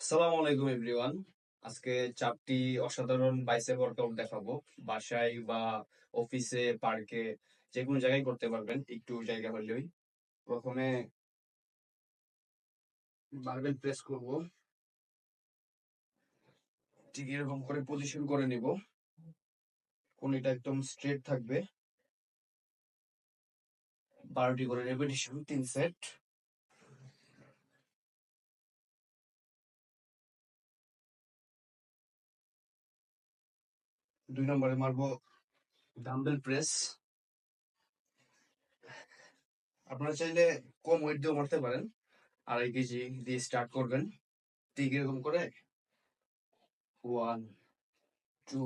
আসসালামু আলাইকুম, এভরিওয়ান। আজকে চারটি অসাধারণ বাইসেপ ওয়ার্কআউট দেখাবো। বাসায় বা অফিসে, পার্কে, যে কোনো জায়গায় করতে পারবেন। একটু জায়গা হলেই। প্রথমে বারবেল প্রেস করব। ঠিক এরকম করে পজিশন করে নিব। কোনটা একদম স্ট্রেট থাকবে। বারোটি করে রেপিটেশন তিন সেট দুই নম্বরে মারবো ডাম্বেল প্রেস। আপনারা চাইলে কম ওয়েট দিয়েও মারতে পারেন। আড়াই কেজি দিয়ে স্টার্ট করবেন। ঠিক এরকম করে one two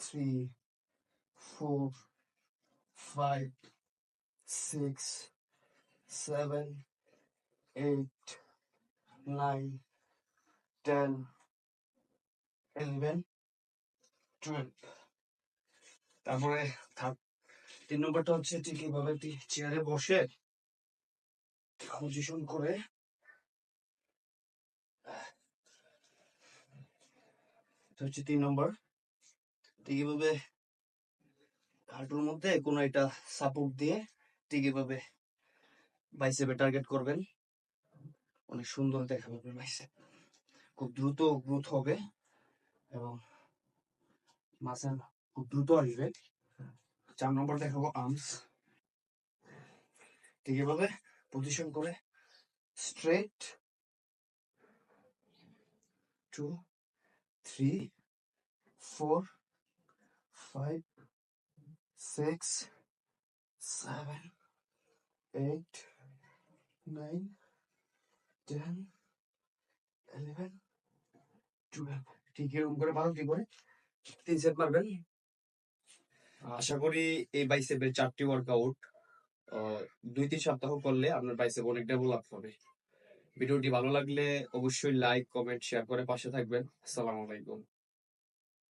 three four five six seven eight nine ten eleven তারপরে তিন নম্বরটা হচ্ছে ঠিক এইভাবে চেয়ারে বসে পজিশন করে হচ্ছে তিন নম্বর। ঠিক এইভাবে হাঁটুর মধ্যে কোনো একটা সাপোর্ট দিয়ে ঠিক এইভাবে বাইসেপে টার্গেট করবেন? অনেক সুন্দর দেখাবে বাইসেপ খুব দ্রুত গ্রোথ হবে এবং মাসেল খুব দ্রুত আসবে। চার নম্বর দেখাবো আর্মস ঠিক এভাবে পজিশন করে straight two three four five six seven eight nine ten eleven twelve ঠিক এরকম করে বারোটি করে? তিন সেট মারবেন আশা করি এই বাইসেপের চারটি ওয়ার্কআউট দুই তিন সপ্তাহ করলে আপনার বাইসেপ অনেক ডেভেলপ হবে। ভিডিওটি ভালো লাগলে অবশ্যই লাইক কমেন্ট শেয়ার করে পাশে থাকবেন। আসসালামু আলাইকুম।